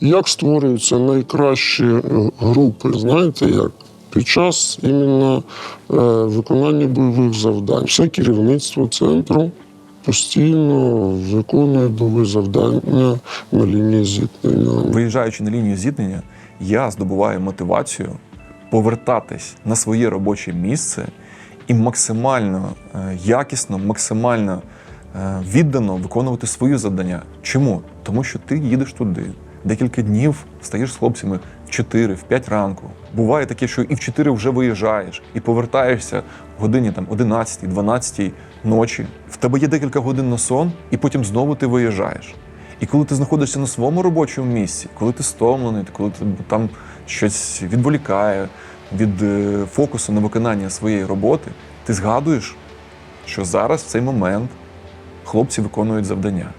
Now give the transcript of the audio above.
Як створюються найкращі е, групи, знаєте як? Під час іменно е, виконання бойових завдань. Все керівництво центру постійно виконує бойові завдання на лінії зіткнення. Виїжджаючи на лінію зіткнення, я здобуваю мотивацію повертатись на своє робоче місце і максимально е, якісно, максимально віддано виконувати свої завдання. Чому? Тому що ти їдеш туди. Декілька днів стаєш з хлопцями в 4, в 5 ранку. Буває таке, що і в 4 вже виїжджаєш, і повертаєшся в годині там 11, 12 ночі. В тебе є декілька годин на сон, і потім знову ти виїжджаєш. І коли ти знаходишся на своєму робочому місці, коли ти стомлений, коли ти там щось відволікає від е, фокусу на виконання своєї роботи, ти згадуєш, що зараз в цей момент хлопці виконують завдання.